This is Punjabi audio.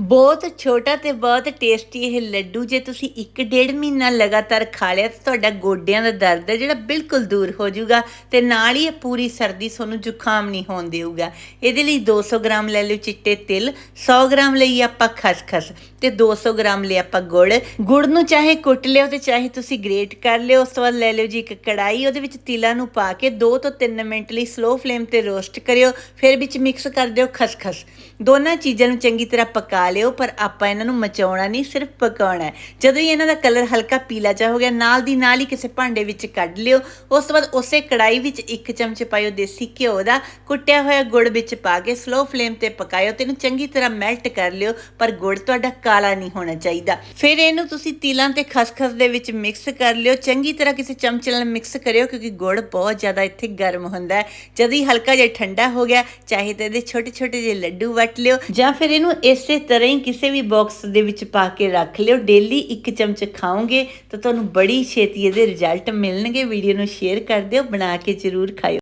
ਬਹੁਤ ਛੋਟਾ ਤੇ ਬਹੁਤ ਟੇਸਟੀ ਇਹ ਲੱਡੂ, ਜੇ ਤੁਸੀਂ 1.5 ਮਹੀਨਾ ਲਗਾਤਾਰ ਖਾ ਲਿਆ ਤਾਂ ਤੁਹਾਡਾ ਗੋਡਿਆਂ ਦਾ ਦਰਦ ਹੈ, ਜਿਹੜਾ ਬਿਲਕੁਲ ਦੂਰ ਹੋ ਜਾਊਗਾ ਤੇ ਨਾਲ ਹੀ ਇਹ ਪੂਰੀ ਸਰਦੀ ਤੁਹਾਨੂੰ ਜ਼ੁਕਾਮ ਨਹੀਂ ਹੋਣ ਦੇਊਗਾ। ਇਹਦੇ ਲਈ 200 ਗ੍ਰਾਮ ਲੈ ਲਿਓ ਚਿੱਟੇ ਤਿਲ 100 ਗ੍ਰਾਮ ਲਈ ਆਪਾਂ ਖਸਖਸ ਤੇ 200 ਗ੍ਰਾਮ ਲਈ ਆਪਾਂ ਗੁੜ। ਗੁੜ ਨੂੰ ਚਾਹੇ ਕੁੱਟ ਲਿਓ ਤੇ ਚਾਹੇ ਤੁਸੀਂ ਗ੍ਰੇਟ ਕਰ ਲਿਓ, ਉਸ ਤੋਂ ਬਾਅਦ ਲੈ ਲਿਓ ਜੀ ਇੱਕ ਕੜਾਈ ਉਹਦੇ ਵਿੱਚ ਤਿਲਾਂ ਨੂੰ ਪਾ ਕੇ 2 ਤੋਂ 3 ਮਿੰਟ ਲਈ ਸਲੋ ਫਲੇਮ ਤੇ ਰੋਸਟ ਕਰਿਓ, ਫਿਰ ਵਿੱਚ ਮਿਕਸ ਕਰ ਦਿਓ ਖਸਖਸ। ਦੋਨਾਂ ਚੀਜ਼ਾਂ ਨੂੰ ਚੰਗੀ ਤਰ੍ਹਾਂ ਪਕਾ ਲਿਓ, ਪਰ ਆਪਾਂ ਇਹਨਾਂ ਨੂੰ ਮਚਾਉਣਾ ਨਹੀਂ, ਸਿਰਫ ਪਕਾਉਣਾ ਹੈ। ਜਦੋਂ ਹੀ ਇਹਨਾਂ ਦਾ ਕਲਰ ਹਲਕਾ ਪੀਲਾ ਜਿਹਾ ਹੋ ਗਿਆ, ਨਾਲ ਦੀ ਨਾਲ ਹੀ ਕਿਸੇ ਭਾਂਡੇ ਵਿੱਚ ਕੱਢ ਲਿਓ। ਉਸ ਤੋਂ ਬਾਅਦ ਉਸੇ ਕੜਾਈ ਵਿੱਚ ਇੱਕ ਚਮਚ ਪਾਇਓ ਦੇਸੀ ਘਿਓ ਦਾ, ਕੁੱਟਿਆ ਹੋਇਆ ਗੁੜ ਵਿੱਚ ਪਾ ਕੇ ਸਲੋ ਫਲੇਮ ਤੇ ਪਕਾਇਓ ਤੇ ਇਹਨੂੰ ਚੰਗੀ ਤਰ੍ਹਾਂ ਮੈਲਟ ਕਰ ਲਿਓ, ਪਰ ਗੁੜ ਤੁਹਾਡਾ ਕਾਲਾ ਨਹੀਂ ਹੋਣਾ ਚਾਹੀਦਾ। ਫਿਰ ਇਹਨੂੰ ਤੁਸੀਂ ਤਿਲਾਂ ਤੇ ਖਸਖਸ ਦੇ ਵਿੱਚ ਮਿਕਸ ਕਰ ਲਿਓ। ਚੰਗੀ ਤਰ੍ਹਾਂ ਕਿਸੇ ਚਮਚੇ ਨਾਲ ਮਿਕਸ ਕਰਿਓ, ਕਿਉਂਕਿ ਗੁੜ ਬਹੁਤ ਜ਼ਿਆਦਾ ਇੱਥੇ ਗਰਮ ਹੁੰਦਾ ਹੈ। ਜਦੋਂ ਹੀ ਹਲਕਾ ਜਿਹਾ ਠੰਡਾ ਹੋ ਗਿਆ, ਚਾਹੇ ਤੇ ਇਹਦੇ ਛੋਟੇ ਛੋਟੇ ਜਿਹੇ ਲੱਡੂ ਵਟ ਲਿਓ, ਜਾਂ ਫਿਰ ਇਹਨੂੰ ਇਸੇ ਤਰ੍ਹਾਂ ਹੀ ਕਿਸੇ ਵੀ ਬਾਕਸ ਦੇ ਵਿੱਚ ਪਾ ਕੇ ਰੱਖ ਲਿਓ। ਡੇਲੀ ਇੱਕ ਚਮਚ ਖਾਓਗੇ ਤਾਂ ਤੁਹਾਨੂੰ ਬੜੀ ਛੇਤੀ ਇਹਦੇ ਰਿਜ਼ਲਟ ਮਿਲਣਗੇ। ਵੀਡੀਓ ਨੂੰ ਸ਼ੇਅਰ ਕਰ ਦਿਓ, ਬਣਾ ਕੇ ਜ਼ਰੂਰ ਖਾਓ